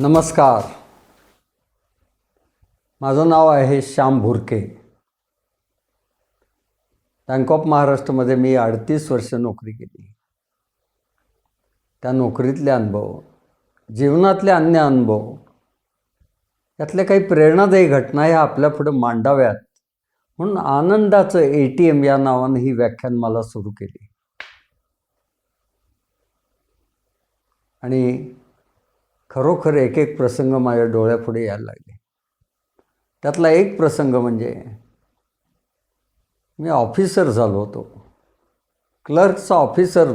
नमस्कार. माझं नाव आहे श्याम भुरके. बँक ऑफ महाराष्ट्रमध्ये मी अडतीस वर्ष नोकरी केली. त्या नोकरीतले अनुभव जीवनातले अन्य अनुभव यातल्या काही प्रेरणादायी घटना ह्या आपल्यापुढं मांडाव्यात. म्हणून आनंदाचं ए टी एम या नावानं ही व्याख्यान मला सुरू केली. आणि खरोखर एक एक प्रसंग माझ्या डोळ्यापुढे यायला लागले. त्यातला एक प्रसंग म्हणजे मी ऑफिसर झालो होतो. क्लर्कचा ऑफिसर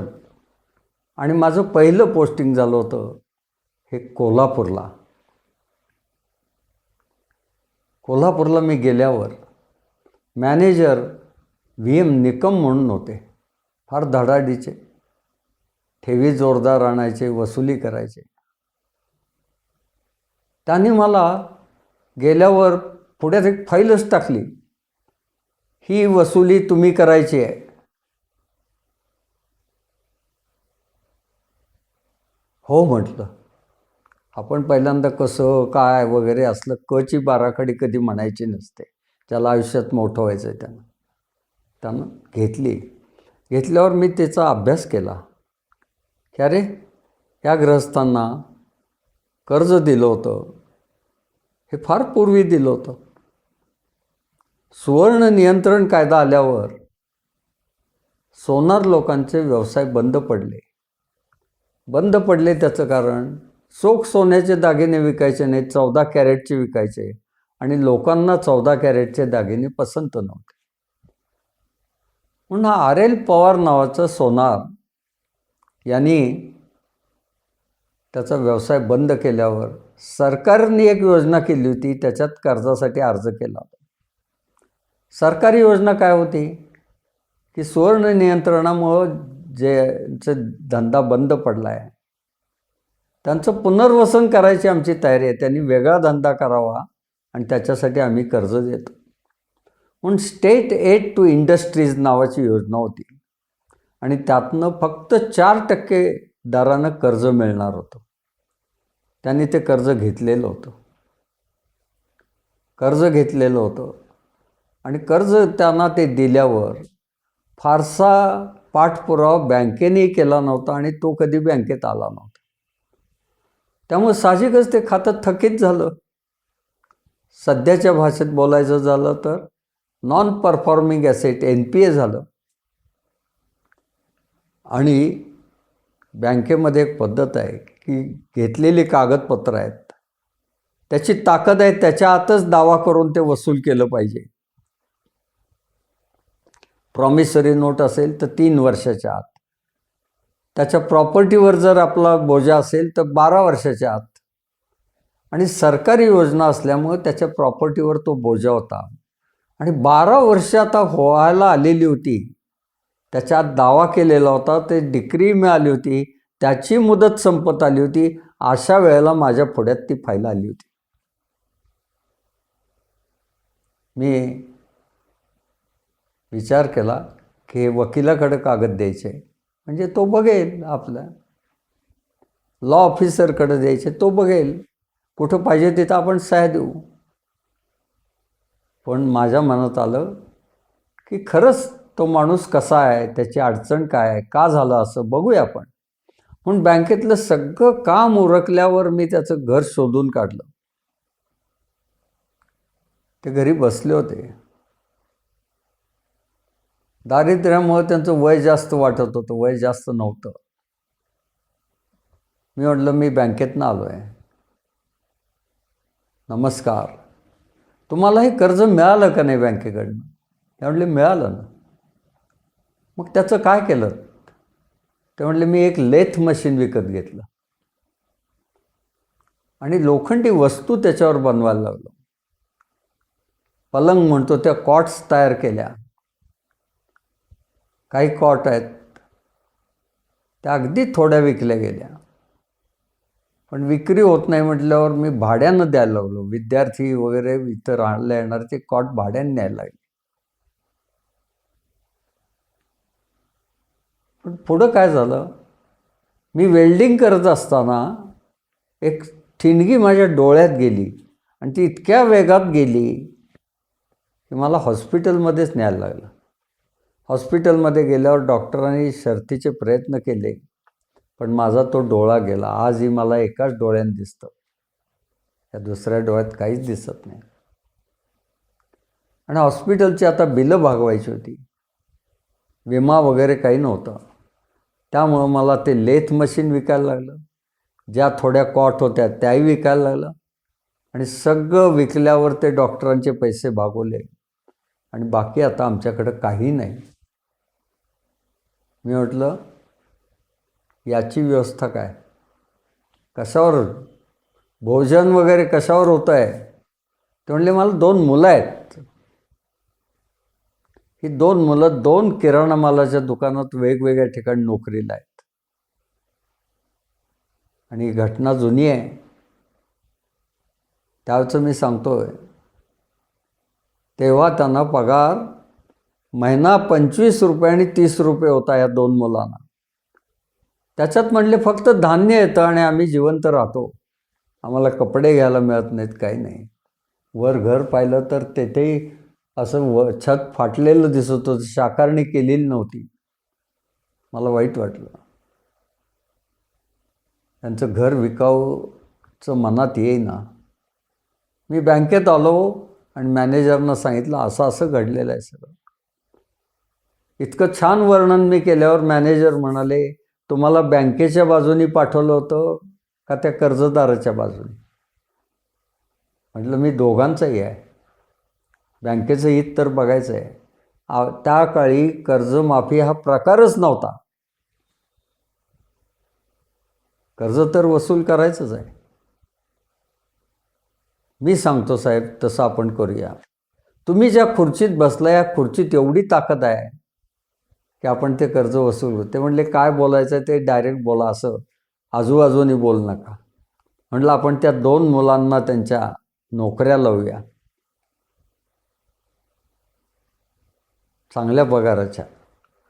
आणि माझं पहिलं पोस्टिंग झालं होतं हे कोल्हापूरला. कोल्हापूरला मी गेल्यावर मॅनेजर व्ही एम निकम म्हणून होते. फार धडाडीचे. ठेवी जोरदार आणायचे वसुली करायचे. त्यांनी मला गेल्यावर पुढ्यात एक फाईलच टाकली. ही वसुली तुम्ही करायची आहे. हो म्हटलं. आपण पहिल्यांदा कसं काय वगैरे असलं कची बाराखडी कधी म्हणायची नसते. ज्याला आयुष्यात मोठं व्हायचं आहे त्यानं. त्यानं घेतली. घेतल्यावर मी त्याचा अभ्यास केला. की अरे या ग्रहस्थांना कर्ज दिलं होतं. हे फार पूर्वी दिलं होतं. सुवर्ण नियंत्रण कायदा आल्यावर सोनार लोकांचे व्यवसाय बंद पडले. बंद पडले त्याचं कारण चोख सोन्याचे दागिने विकायचे नाहीत चौदा कॅरेटचे विकायचे आणि लोकांना चौदा कॅरेटचे दागिने पसंत नव्हते. म्हणून हा आर एल पवार नावाचा सोनार यांनी त्याचा व्यवसाय बंद केल्यावर सरकारने एक योजना केली होती त्याच्यात कर्जासाठी अर्ज केला होता. सरकारी योजना काय होती? की सुवर्ण नियंत्रणामुळं जे धंदा बंद पडला आहे त्यांचं पुनर्वसन करायची आमची तयारी आहे. त्यांनी वेगळा धंदा करावा आणि त्याच्यासाठी आम्ही कर्ज देतो. म्हणून स्टेट एड टू इंडस्ट्रीज नावाची योजना होती. आणि त्यातनं फक्त चार टक्के दरानं कर्ज मिळणार होतं. त्यांनी ते कर्ज घेतलेलं होतं. कर्ज घेतलेलं होतं. आणि कर्ज त्यांना ते दिल्यावर फारसा पाठपुरावा बँकेनेही केला नव्हता आणि तो कधी बँकेत आला नव्हता. त्यामुळे साहजिकच ते खातं थकीत झालं. सध्याच्या भाषेत बोलायचं झालं तर non performing asset N P A झालं. आणि बँकेमध्ये एक पद्धत आहे की घेतलेली कागदपत्र आहेत. त्याची ताकद आहे त्याच्या आतच दावा करून ते वसूल केलं पाहिजे. प्रॉमिसरी नोट असेल तर तीन वर्षाच्या आत. त्याच्या प्रॉपर्टीवर जर आपला बोजा असेल तर बारा वर्षाच्या आत. आणि सरकारी योजना असल्यामुळे त्याच्या प्रॉपर्टीवर तो बोजा होता. आणि बारा वर्ष आता व्हायला आलेली होती. त्याच्यात दावा केलेला होता ते डिक्री मिळाली होती. त्याची मुदत संपत आली होती. अशा वेळेला माझ्या पुढ्यात ती फाईल आली होती. मी विचार केला की हे वकिलाकडे कागद द्यायचे. म्हणजे तो बघेल आपलं. लॉ ऑफिसरकडे द्यायचे. तो बघेल. कुठं पाहिजे तिथं आपण सह्या देऊ. पण माझ्या मनात आलं की खरंच तो माणूस कसा आहे? त्याची अडचण काय आहे? का झालं असं बघूया आपण. म्हणून बँकेतलं सगळं काम उरकल्यावर मी त्याचं घर शोधून काढलं. ते घरी बसले होते. दारिद्र्यामुळे त्यांचं वय जास्त वाटत होतं वय जास्त नव्हतं. मी म्हटलं मी बँकेतनं आलो आहे नमस्कार. तुम्हाला हे कर्ज मिळालं का नाही बँकेकडनं? ते म्हटले मिळालं ना. मग त्याचं काय केलं? ते म्हटले मी एक लेथ मशीन विकत घेतलं. आणि लोखंडी वस्तू त्याच्यावर बनवायला लागलो पलंग म्हणतो त्या कॉट्स तयार केल्या. काही कॉट आहेत त्या अगदी थोड्या विकल्या गेल्या. पण विक्री होत नाही म्हटल्यावर मी भाड्यानं द्यायला लागलो विद्यार्थी वगैरे इथं राहायला येणार ते कॉट भाड्याने न्यायला लागले. पण पुढं काय झालं? मी वेल्डिंग करत असताना एक ठिणगी माझ्या डोळ्यात गेली आणि ती इतक्या वेगात गेली की मला हॉस्पिटलमध्येच न्यायला लागलं. हॉस्पिटलमध्ये गेल्यावर डॉक्टरांनी शर्थीचे प्रयत्न केले पण माझा तो डोळा गेला. आजही मला एकाच डोळ्यानं दिसतं. या दुसऱ्या डोळ्यात काहीच दिसत नाही. आणि हॉस्पिटलची आता बिलं भागवायची होती. विमा वगैरे काही नव्हतं. त्यामुळं मला ते लेथ मशीन विकायला लागलं. ज्या थोड्या कॉट होत्या त्याही विकायला लागलं. आणि सगळं विकल्यावर ते डॉक्टरांचे पैसे भागवले. आणि बाकी आता आमच्याकडं काही नाही. मी म्हटलं याची व्यवस्था काय? कशावर? भोजन वगैरे कशावर होतं आहे ते म्हणले मला दोन मुलं आहेत. ही दोन मुलं दोन किराणा मालाच्या दुकानात वेगवेगळ्या ठिकाणी नोकरीला आहेत. आणि ही घटना जुनी आहे. त्याचं मी सांगतोय तेव्हा त्यांना पगार महिना पंचवीस रुपये आणि तीस रुपये होता या दोन मुलांना. त्याच्यात म्हणले फक्त धान्य येतं आणि आम्ही जिवंत राहतो. आम्हाला कपडे घ्यायला मिळत नाहीत काही नाही. वर घर पाहिलं तर तेथेही असं व छत फाटलेलं दिसत होतं शाकारणी केलेली नव्हती. मला वाईट वाटलं. त्यांचं घर विकावचं मनात येईना. मी बँकेत आलो आणि मॅनेजरनं सांगितलं असं असं घडलेलं आहे सगळं. इतकं छान वर्णन मी केल्यावर मॅनेजर म्हणाले तुम्हाला बँकेच्या बाजूनी पाठवलं होतं का त्या कर्जदाराच्या बाजूने? म्हटलं मी दोघांचंही आहे. बँकेचं हित तर बघायचं आहे त्या काळी कर्जमाफी हा प्रकारच नव्हता. कर्ज तर वसूल करायचंच आहे. मी सांगतो साहेब तसं आपण करूया. तुम्ही ज्या खुर्चीत बसला या खुर्चीत एवढी ताकद आहे की आपण ते कर्ज वसूल ते म्हणले काय बोलायचं आहे ते डायरेक्ट बोला असं. आजूबाजूनी बोल नका. म्हटलं आपण त्या दोन मुलांना त्यांच्या नोकऱ्या लावूया. चांगल्या पगाराच्या.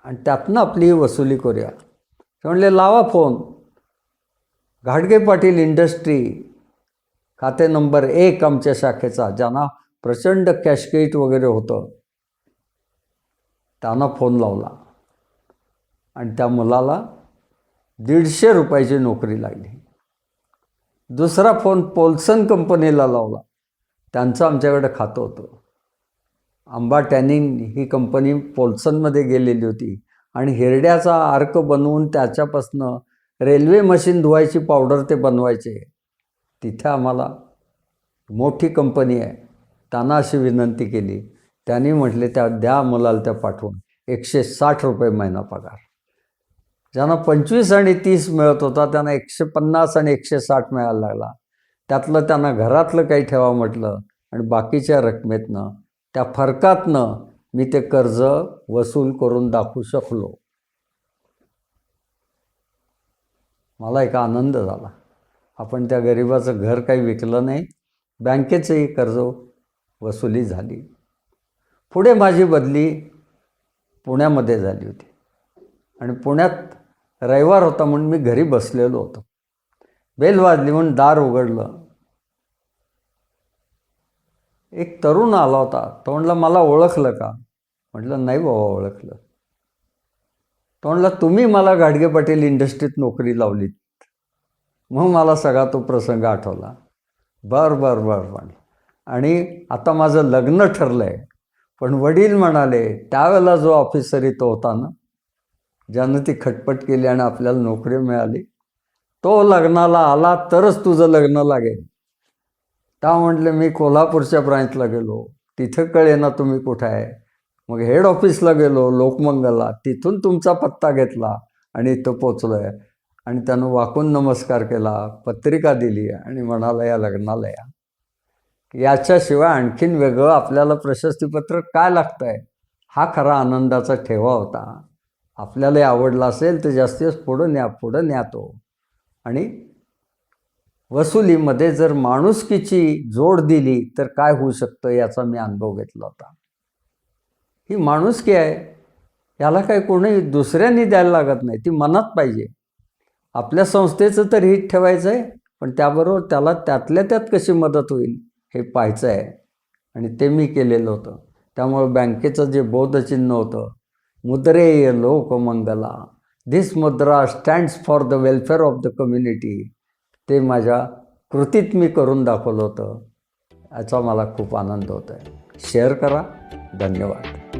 आणि त्यातनं आपली वसुली करूया. ते म्हणले लावा फोन. घाटगे पाटील इंडस्ट्री खाते नंबर एक आमच्या शाखेचा ज्यांना प्रचंड कॅशकेट वगैरे होतं त्यांना फोन लावला. आणि त्या मुलाला दीडशे रुपयाची नोकरी लागली. दुसरा फोन पोल्सन कंपनीला लावला. त्यांचं आमच्याकडे खातं होतं. आंबा टॅनिंग ही कंपनी पोल्सनमध्ये गेलेली होती. आणि हिरड्याचा अर्क बनवून त्याच्यापासनं रेल्वे मशीन धुवायची पावडर ते बनवायचे. तिथे आम्हाला मोठी कंपनी आहे. त्यांना अशी विनंती केली. त्यांनी म्हटले त्या द्या मुलाला त्या पाठवून. एकशे साठ रुपये महिना पगार. ज्यांना पंचवीस आणि तीस मिळत होता त्यांना एकशे पन्नास आणि एकशे साठ मिळायला लागला. त्यातलं त्यांना घरातलं काही ठेवा म्हटलं आणि बाकीच्या रकमेतनं त्या फरकातनं मी ते कर्ज वसूल करून दाखवू शकलो. मला एक आनंद झाला. आपण त्या गरिबाचं घर काही विकलं नाही. बँकेचंही कर्ज वसुली झाली. पुढे माझी बदली पुण्यामध्ये झाली होती. आणि पुण्यात रविवार होता म्हणून मी घरी बसलेलो होतो. बेल वाजली म्हणून दार उघडलं. एक तरुण आला होता. तो म्हणला मला ओळखलं का? म्हटलं नाही बाबा ओळखलं. तो म्हणला तुम्ही मला गाडगे पाटील इंडस्ट्रीत नोकरी लावलीत. मग मला सगळा तो प्रसंग आठवला. बर बर बर पण आणि आता माझं लग्न ठरलं आहे पण वडील म्हणाले त्यावेळेला जो ऑफिसर तो होता ना ज्यानं ती खटपट केली आणि आपल्याला नोकरी मिळाली तो लग्नाला आला तरच तुझं लग्न लागेल. त्या म्हटले मी कोल्हापूरच्या ब्रांचला गेलो. तिथं कळे ना तुम्ही कुठं आहे. मग हेड ऑफिसला गेलो लोकमंगलला. तिथून तुमचा पत्ता घेतला आणि इथं पोचलो आहे आणि त्यानं वाकून नमस्कार केला पत्रिका दिली आणि म्हणाला या लग्नाला या. याच्याशिवाय आणखीन वेगळं आपल्याला प्रशस्तीपत्र काय लागतं आहे हा खरा आनंदाचा ठेवा होता. आपल्यालाही आवडला असेल तर जास्तीच पुढं न्या पुढं न्या तो. आणि वसुलीमध्ये जर माणुसकीची जोड दिली तर काय होऊ शकतं याचा मी अनुभव घेतला होता. ही माणुसकी आहे याला काही कोणी दुसऱ्यांनी द्यायला लागत नाही ती मनात पाहिजे. आपल्या संस्थेचं तर हित ठेवायचं आहे पण त्याबरोबर त्याला त्यातल्या त्यात कशी मदत होईल हे पाहायचं आहे. आणि ते मी केलेलं होतं. त्यामुळं बँकेचं जे बौद्धचिन्ह होतं मुद्रेय लोकमंगला. This mudra stands for the welfare of the community ते माझ्या कृतीत मी करून दाखवलं होतं. याचा मला खूप आनंद होत आहे शेअर करा. धन्यवाद.